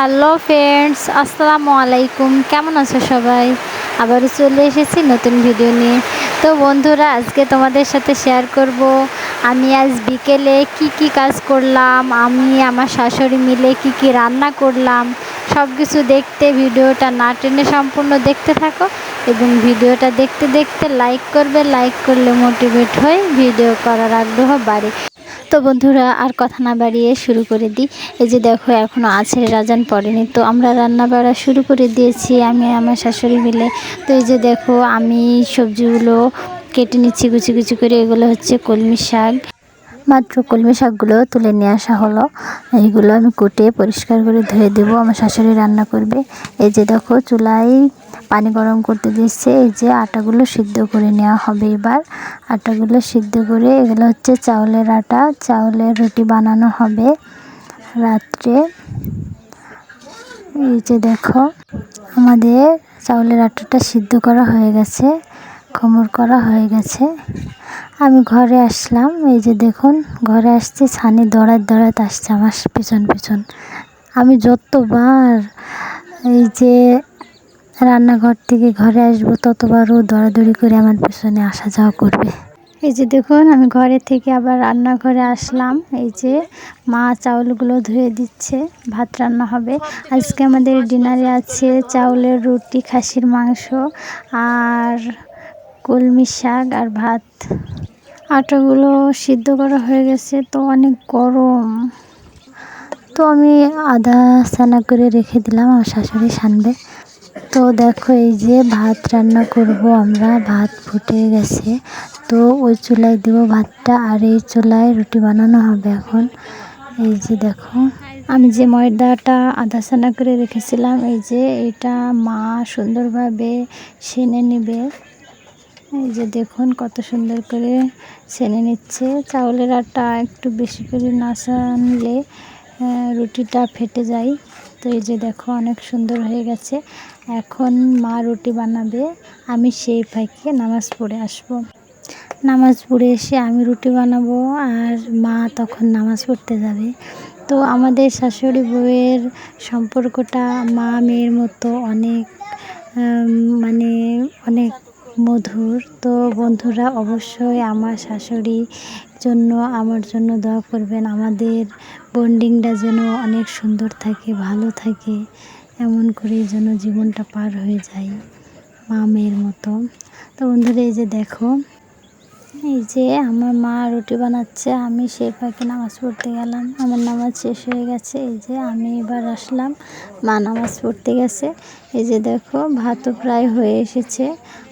Hello friends আসসালামু আলাইকুম কেমন আছো সবাই? আবারও চলে এসেছি নতুন ভিডিও নিয়ে। তো বন্ধুরা, আজকে তোমাদের সাথে শেয়ার করব। আমি আজ বিকেলে কি কি কাজ করলাম, আমি, আমার শাশুড়ি মিলে কি কি রান্না করলাম সব কিছু দেখতে ভিডিওটা না টেনে সম্পূর্ণ দেখতে থাকো এবং ভিডিওটা দেখতে দেখতে লাইক করবে লাইক করলে মোটিভেট হয়ে ভিডিও করার আগ্রহ বাড়ে। তো বন্ধুরা, আর কথা না বাড়িয়ে শুরু করে দিই। এই যে দেখো এখনও আছে, রাজান পড়েনি। তো আমরা রান্না বাড়া শুরু করে দিয়েছি, আমি আমার শাশুড়ি মিলে। তো এই যে দেখো, আমি সবজিগুলো কেটে নিচ্ছি, কুচি কুচি করে। এগুলো হচ্ছে কলমি শাক। মাত্র কলমি শাকগুলো তুলে নিয়ে আসা হলো। এইগুলো আমি কুটে পরিষ্কার করে ধুয়ে দেবো। আমার শাশুড়ি রান্না করবে। এই যে দেখো, চুলায় পানি গরম করতে দিচ্ছে এই যে আটাগুলো সিদ্ধ করে নেওয়া হবে এবার। আটাগুলো সিদ্ধ করে এগুলো হচ্ছে চাউলের আটা। চাউলের রুটি বানানো হবে রাত্রে। এই যে দেখো, আমাদের চাউলের আটাটা সিদ্ধ করা হয়ে গেছে খমর করা হয়ে গেছে। আমি ঘরে আসলাম, এই যে দেখুন, ঘরে আসছে, ছানি দৌড়াত দৌড়াত আসছে আমার পিছন পিছন। আমি যতবার এই যে রান্নাঘর থেকে ঘরে আসব ততবারও দৌড়াদৌড়ি করে আমার পেছনে আসা যাওয়া করবে। এই যে দেখুন, আমি ঘরে থেকে আবার রান্নাঘরে আসলাম। এই যে মা চাউলগুলো ধুয়ে দিচ্ছে, ভাত রান্না হবে। আজকে আমাদের ডিনারে আছে চাউলের রুটি, খাসির মাংস আর কলমি শাক আর ভাত। আটাগুলো সিদ্ধ করা হয়ে গেছে, তো অনেক গরম। তো আমি আদা সানা করে রেখে দিলাম আমার শাশুড়ি সানবে। তো দেখো, এই যে ভাত রান্না করব আমরা। ভাত ফুটে গেছে। তো ওই চুলায় দেব ভাতটা আর এই চুলায় রুটি বানানো হবে এখন। এই যে দেখো, আমি যে ময়দাটা আদা সানা করে রেখেছিলাম, এই যে এটা মা সুন্দরভাবে সেনে নেবে। এই যে দেখুন কত সুন্দর করে সেনে নিচ্ছে। চাউলের আটা একটু বেশি করে না সানলে রুটিটা ফেটে যায়। তো এই যে দেখো, অনেক সুন্দর হয়ে গেছে এখন মা রুটি বানাবে, আমি সেই ফাঁকে নামাজ পড়ে আসব। নামাজ পড়ে এসে আমি রুটি বানাবো আর মা তখন নামাজ পড়তে যাবে তো আমাদের শাশুড়ি বউয়ের সম্পর্কটা মা মেয়ের মতো অনেক মানে অনেক মধুর। তো বন্ধুরা, অবশ্যই আমার শাশুড়ি জন্য, আমার জন্য দোয়া করবেন। আমাদের বন্ডিংটা যেন অনেক সুন্দর থাকে, ভালো থাকে, এমন করে যেন জীবনটা পার হয়ে যায় মা মেয়ের মতো। তো বন্ধুরা, এই যে দেখো, এই যে আমার মা রুটি বানাচ্ছে, আমি সেই ফাঁকে নামাজ পড়তে গেলাম, আমার নামাজ শেষ হয়ে গেছে। এই যে আমি এবার আসলাম, মা নামাজ পড়তে গেছে। এই যে দেখো, ভাতও প্রায় হয়ে এসেছে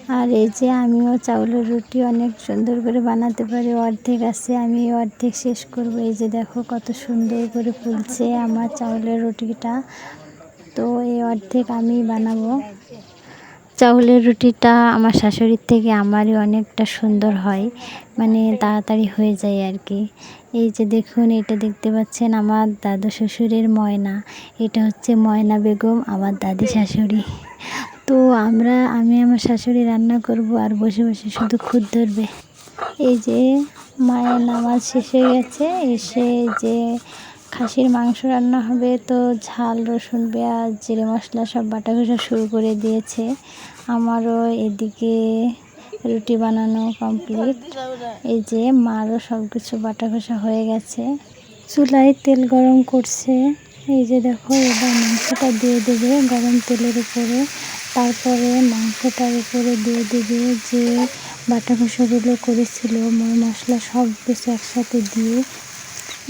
আর এই যে আমিও চাউলের রুটি অনেক সুন্দর করে বানাতে পারি, অর্ধেক আছে, আমি অর্ধেক শেষ করব। এই যে দেখো কত সুন্দর করে ফুলছে আমার চাউলের রুটিটা। তো এই অর্ধেক আমি বানাবো। চাউলের রুটিটা আমার শাশুড়ির থেকে আমারই অনেকটা সুন্দর হয় মানে তাড়াতাড়ি হয়ে যায় আর কি। এই যে দেখুন, এটা দেখতে পাচ্ছেন আমার দাদু শ্বশুরের ময়না। এটা হচ্ছে ময়না বেগম, আমার দাদি শাশুড়ি। তো আমরা, আমি আমার শাশুড়ি রান্না করব আর বসে বসে শুধু খুদ ধরবে। এই যে মায়ের নামাজ শেষ হয়ে গেছে, এসে যে খাসির মাংস রান্না হবে, তো ঝাল, রসুন, পেঁয়াজ, জিরে মশলা সব বাটা ঘষা শুরু করে দিয়েছে। আমারও এদিকে রুটি বানানো কমপ্লিট। এই যে মারও সব কিছু বাটা ঘষা হয়ে গেছে। চুলায় তেল গরম করছে। এই যে দেখো, এবার মাংসটা দিয়ে দেবে গরম তেলের উপরে। তারপরে মাংসটার উপরে দিয়ে দেবে যে বাটা ঘষাগুলো করেছিল, ময় মশলা সব কিছু একসাথে দিয়ে।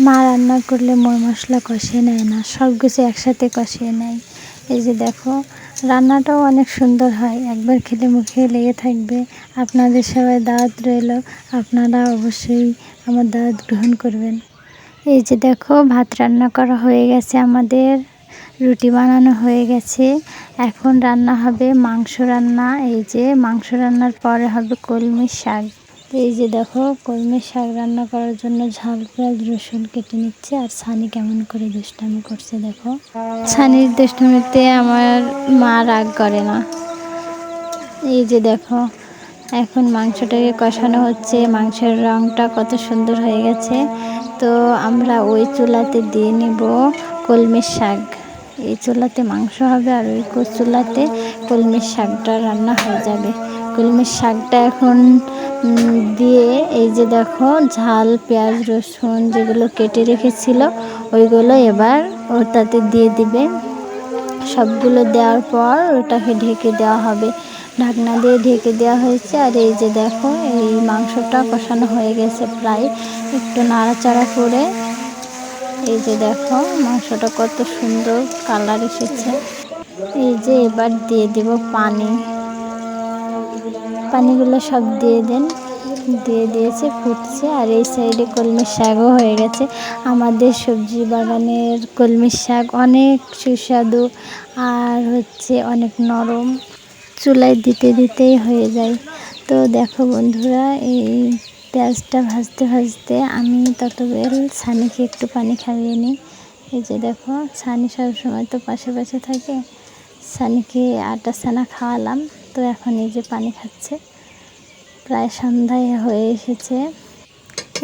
মা রান্না করলে ময় মশলা কষিয়ে নেয় না, সব কিছু একসাথে কষিয়ে নেয়। এই যে দেখো, রান্নাটাও অনেক সুন্দর হয়, একবার খেলে মুখে লেগে থাকবে। আপনাদের সবাই দাওয়াত রইল, আপনারা অবশ্যই আমার দাওয়াত গ্রহণ করবেন। এই যে দেখো, ভাত রান্না করা হয়ে গেছে আমাদের। রুটি বানানো হয়ে গেছে। এখন রান্না হবে মাংস রান্না। এই যে মাংস রান্নার পরে হবে কলমি শাক। এই যে দেখো, কলমি শাক রান্না করার জন্য ঝাল, পেঁয়াজ, রসুন কেটে নিচ্ছে। আর ছানি কেমন করে দুষ্টামি করছে দেখো। ছানির দুষ্টামিতে আমার মা রাগ করে না। এই যে দেখো, এখন মাংসটাকে কষানো হচ্ছে। মাংসের রঙটা কত সুন্দর হয়ে গেছে। তো আমরা ওই চুলাতে দিয়ে নেব কলমির শাক। এই চুলাতে মাংস হবে আর ওই চুলাতে কলমির শাকটা রান্না হয়ে যাবে। কলমির শাকটা এখন দিয়ে এই যে দেখো ঝাল, পেঁয়াজ, রসুন যেগুলো কেটে রেখেছিল, ওইগুলো এবার ওটাতে দিয়ে দিবে। সবগুলো দেওয়ার পর ওটাকে ঢেকে দেওয়া হবে। ঢাকনা দিয়ে ঢেকে দেওয়া হয়েছে আর এই যে দেখো এই মাংসটা কষানো হয়ে গেছে প্রায়। একটু নাড়াচাড়া করে এই যে দেখো, মাংসটা কত সুন্দর কালার এসেছে। এই যে এবার দিয়ে দেব পানি। পানিগুলো সব দিয়ে দেন। দিয়ে দিয়েছে, ফুটছে, আর এই সাইডে কলমি শাকও হয়ে গেছে। আমাদের সবজি বাগানের কলমি শাক অনেক সুস্বাদু আর হচ্ছে অনেক নরম। চুলায় দিতে দিতেই হয়ে যায়। তো দেখো বন্ধুরা, এই পেঁয়াজটা ভাজতে ভাজতে আমি ততবেল সানিকে একটু পানি খাইয়ে নিই। এই যে দেখো সানি সবসময় তো পাশে পাশে থাকে। সানিকে আটা সানা খাওয়ালাম, তো এখন এই যে পানি খাচ্ছে। প্রায় সন্ধ্যায় হয়ে এসেছে।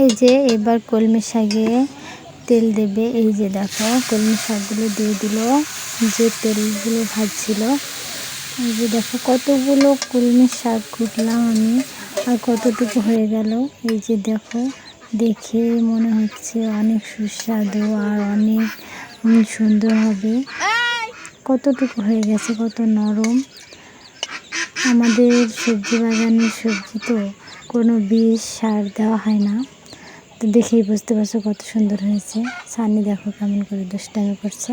এই যে এবার কলমি শাকে তেল দেবে। এই যে দেখো, কলমি শাকগুলো দিয়ে দিল। যে তেলগুলো ভাজছিল, এই যে দেখো কতগুলো কলমি শাক কুটলাম আমি। আর কতটুকু হয়ে গেল? এই যে দেখো দেখে মনে হচ্ছে অনেক সুস্বাদু আর অনেক সুন্দর হবে। কতটুকু হয়ে গেছে কত নরম। আমাদের সবজি বাগানের সবজি তো কোনো বিষ সার দেওয়া হয় না। তো দেখেই বুঝতে পারছ কত সুন্দর হয়েছে। সানি দেখো কেমন করে দুষ্টামি করছে।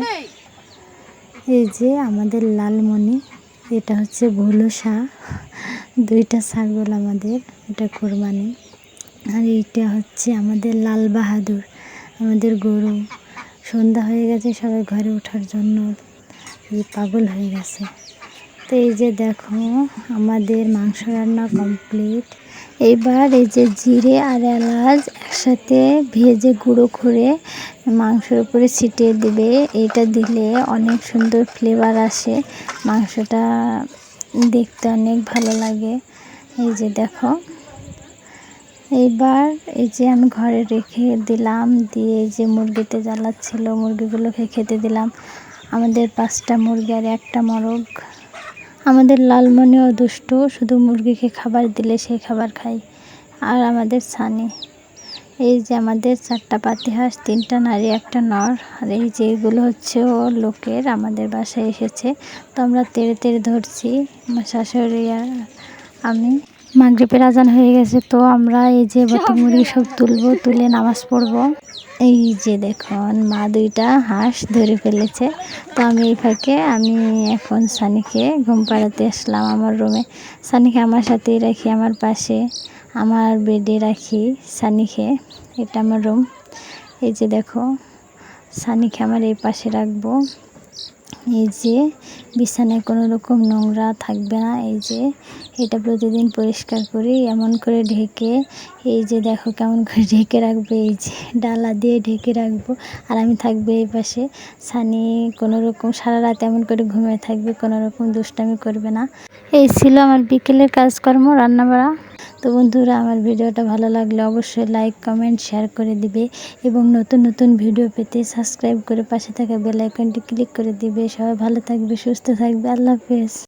এই যে আমাদের লালমণি। এটা হচ্ছে ভুলো শাহ দুইটা ছাগল আমাদের, এটা কোরবানি। আর এইটা হচ্ছে আমাদের লাল বাহাদুর, আমাদের গরু। সন্ধ্যা হয়ে গেছে, সবাই ঘরে ওঠার জন্য এই পাগল হয়ে গেছে। তো এই যে দেখো, আমাদের মাংস রান্না কমপ্লিট এইবার এই যে জিরে আর এলাচ একসাথে ভেজে গুঁড়ো করে মাংসের উপরে ছিটিয়ে দেবে। এটা দিলে অনেক সুন্দর ফ্লেভার আসে। মাংসটা দেখতে অনেক ভালো লাগে। এই যে দেখো। এইবার এই যে আমি ঘরে রেখে দিলাম, দিয়ে যে মুরগিতে জ্বালাচ্ছিল, মুরগিগুলোকে খেতে দিলাম। আমাদের পাঁচটা মুরগি আর একটা মরগ। আমাদের লালমনিও দুষ্ট শুধু মুরগিকে খাবার দিলে সেই খাবার খায়, আর আমাদের সানি এই যে আমাদের চারটা পাতি হাঁস, তিনটা নারী, একটা নর, আর এই যে এগুলো হচ্ছে ও লোকের আমাদের বাসায় এসেছে। তো আমরা তেড়ে তেড়ে ধরছি, আমার শাশুড়ি আর আমি। মাগরীবের আজান হয়ে গেছে তো আমরা এই যে বটি মুরগি সব তুলবো তুলে নামাজ পড়ব। এই যে দেখুন মা দুইটা হাঁস ধরে ফেলেছে। তো আমি এই ফাঁকে আমি এখন সানিকে ঘুম পাড়াতে আসলাম আমার রুমে। সানিকে আমার সাথেই রাখি আমার পাশে। আমার বেডে রাখি সানিকে এটা আমার রুম। এই যে দেখো সানিকে আমার এই পাশে রাখব। এই যে বিছানায় কোনো রকম নোংরা থাকবে না এই যে। এটা প্রতিদিন পরিষ্কার করি, এমন করে ঢেকে, এই যে দেখো কেমন করে ঢেকে রাখব, এই যে ডালা দিয়ে ঢেকে রাখব, আর আমি থাকব এই পাশে। সানি কোনো রকম সারা রাত এমন করে ঘুমিয়ে থাকবে কোনো রকম দুষ্টামি করবে না। এই ছিল আমার বিকেলের কাজকর্ম, রান্নাবাড়া। তো বন্ধুরা, আমার ভিডিওটা ভালো লাগলে অবশ্যই লাইক কমেন্ট শেয়ার করে দিবে এবং নতুন নতুন ভিডিও পেতে সাবস্ক্রাইব করে পাশে থাকা বেল আইকনটি ক্লিক করে দিবে। সবাই ভালো থাকবে, সুস্থ থাকবে, আল্লাহ হাফেজ।